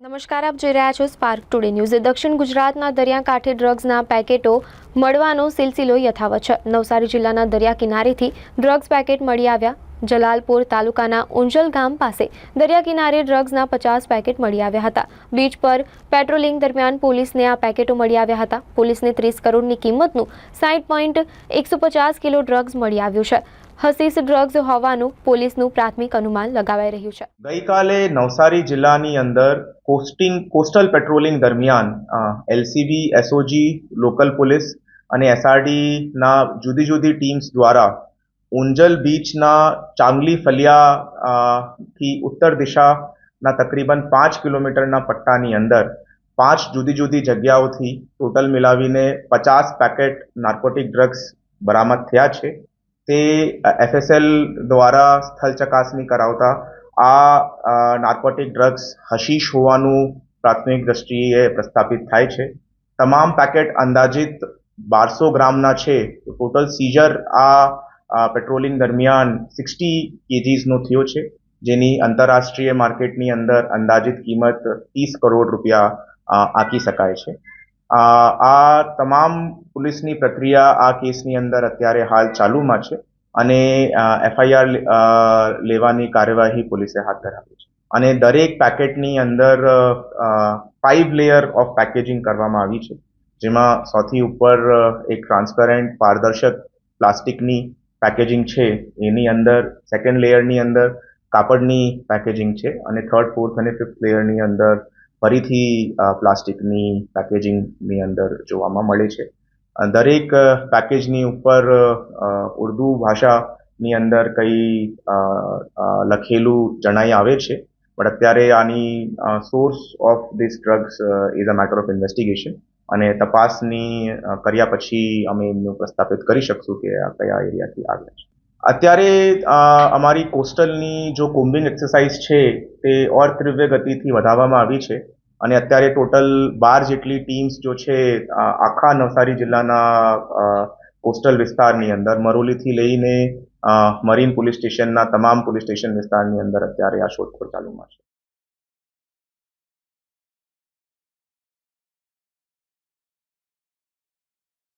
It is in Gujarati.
નમસ્કાર, આપ જોઈ રહ્યા છો સ્પાર્ક ટુડે ન્યૂઝ દક્ષિણ ગુજરાતના દરિયાકાંઠે ડ્રગ્સના પેકેટો મળવાનો સિલસિલો યથાવત છે. નવસારી જિલ્લાના દરિયા કિનારેથી ડ્રગ્સ પેકેટ મળી આવ્યા જલાલપુર તાલુકાના ઉંજલ ગામ પાસે દરિયા કિનારે ડ્રગ્સના પચાસ પેકેટ મળી આવ્યા હતા. બીચ પર પેટ્રોલિંગ દરમિયાન પોલીસને આ પેકેટો મળી આવ્યા હતા. પોલીસને ત્રીસ કરોડની કિંમતનું સાઈઠ પોઈન્ટ એકસો પચાસ કિલો ડ્રગ્સ મળી આવ્યું છે. હસીસ ડ્રગ્સ હોવાનું પોલીસનું પ્રાથમિક અનુમાન લગાવાઈ રહ્યું છે. ગઈકાલે નવસારી જિલ્લાની અંદર કોસ્ટિંગ કોસ્ટલ પેટ્રોલિંગ દરમિયાન એલસીબી એસઓજી લોકલ પોલીસ અને એસઆરડીના જુદી જુદી ટીમ્સ દ્વારા ઉંજલ બીચના ચાંગલી ફલિયા થી ઉત્તર દિશાના તકરીબન પાંચ કિલોમીટરના પટ્ટાની અંદર પાંચ જુદી જુદી જગ્યાઓથી ટોટલ મિલાવીને પચાસ પેકેટ નાર્કોટિક ડ્રગ્સ બરામદ થયા છે. તે એફએસએલ દ્વારા સ્થળ ચકાસણી કરાવતા આ નાર્કોટિક ડ્રગ્સ હશીશ હોવાનું પ્રાથમિક દ્રષ્ટિએ પ્રસ્થાપિત થાય છે. તમામ પેકેટ અંદાજિત બારસો ગ્રામના છે. ટોટલ સીઝર આ અ, પેટ્રોલિંગ દરમિયાન સિક્સટી કેજીસનો થયો છે જેની આંતરરાષ્ટ્રીય માર્કેટની અંદર અંદાજિત કિંમત ત્રીસ કરોડ રૂપિયા આંકી શકાય છે. આ તમામ પોલીસની પ્રક્રિયા આ કેસની અંદર અત્યારે હાલ ચાલુમાં છે અને એફઆઈઆર લેવાની કાર્યવાહી પોલીસે હાથ ધરાવી છે. અને દરેક પેકેટની અંદર ફાઇવ લેયર ઓફ પેકેજિંગ કરવામાં આવી છે જેમાં સૌથી ઉપર એક ટ્રાન્સપેરન્ટ પારદર્શક પ્લાસ્ટિકની પેકેજિંગ છે, એની અંદર સેકન્ડ લેયરની અંદર કાપડની પેકેજિંગ છે અને થર્ડ ફોર્થ અને ફિફ્થ લેયરની અંદર ફરીથી પ્લાસ્ટિકની પેકેજિંગની અંદર જોવામાં મળે છે. દરેક પેકેજની ઉપર ઉર્દુ ભાષાની અંદર કંઈ લખેલું જણાઈ આવે છે, પણ અત્યારે આની source of this drugs is a matter of investigation અને તપાસની કર્યા પછી અમે એમનું પ્રસ્થાપિત કરી શકશું કે આ કયા એરિયાથી આવ્યા છે. અત્યારે અમારી કોસ્ટલની જો કોમ્બિંગ એક્સરસાઇઝ છે, તે ઓર ત્રિવ્ય ગતિથી વધારવામાં આવી છે. અને અત્યારે ટોટલ બાર જેટલી ટીમ્સ જો છે આખા નવસારી જિલ્લાના કોસ્ટલ વિસ્તારની અંદર, મરોલીથી લઈને મરીન પોલીસ સ્ટેશનના તમામ પોલીસ સ્ટેશન વિસ્તારની અંદર અત્યારે આ શોધખોળ ચાલુમાં છે.